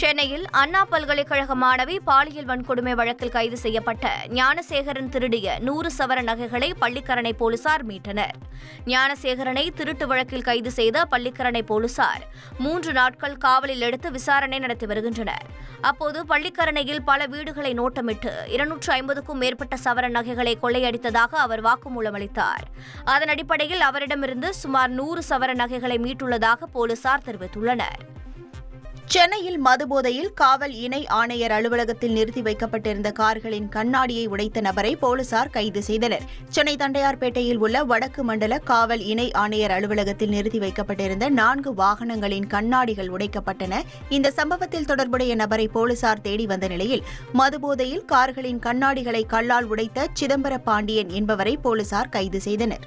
சென்னையில் அண்ணா பல்கலைக்கழக மாணவி பாலியல் வன்கொடுமை வழக்கில் கைது செய்யப்பட்ட ஞானசேகரன் திருடிய நூறு சவர நகைகளை பள்ளிக்கரணை போலீசார் மீட்டனர். ஞானசேகரனை திருட்டு வழக்கில் கைது செய்த பள்ளிக்கரணை போலீசார் மூன்று நாட்கள் காவலில் எடுத்து விசாரணை நடத்தி வருகின்றனர். அப்போது பள்ளிக்கரணையில் பல வீடுகளை நோட்டமிட்டு இருநூற்று ஐம்பதுக்கும் மேற்பட்ட சவர நகைகளை கொள்ளையடித்ததாக அவர் வாக்குமூலம் அளித்தார். அதன் அடிப்படையில் அவரிடமிருந்து சுமார் நூறு சவர நகைகளை மீட்டுள்ளதாக போலீசார் தெரிவித்துள்ளனர். சென்னையில் மதுபோதையில் காவல் இணை ஆணையர் அலுவலகத்தில் நிறுத்தி வைக்கப்பட்டிருந்த கார்களின் கண்ணாடியை உடைத்த நபரை போலீசார் கைது செய்தனர். சென்னை தண்டையார்பேட்டையில் உள்ள வடக்கு மண்டல காவல் இணை ஆணையர் அலுவலகத்தில் நிறுத்தி வைக்கப்பட்டிருந்த நான்கு வாகனங்களின் கண்ணாடிகள் உடைக்கப்பட்டன. இந்த சம்பவத்தில் தொடர்புடைய நபரை போலீசார் தேடி வந்த நிலையில் மதுபோதையில் கார்களின் கண்ணாடிகளை கல்லால் உடைத்த சிதம்பர பாண்டியன் என்பவரை போலீசார் கைது செய்தனர்.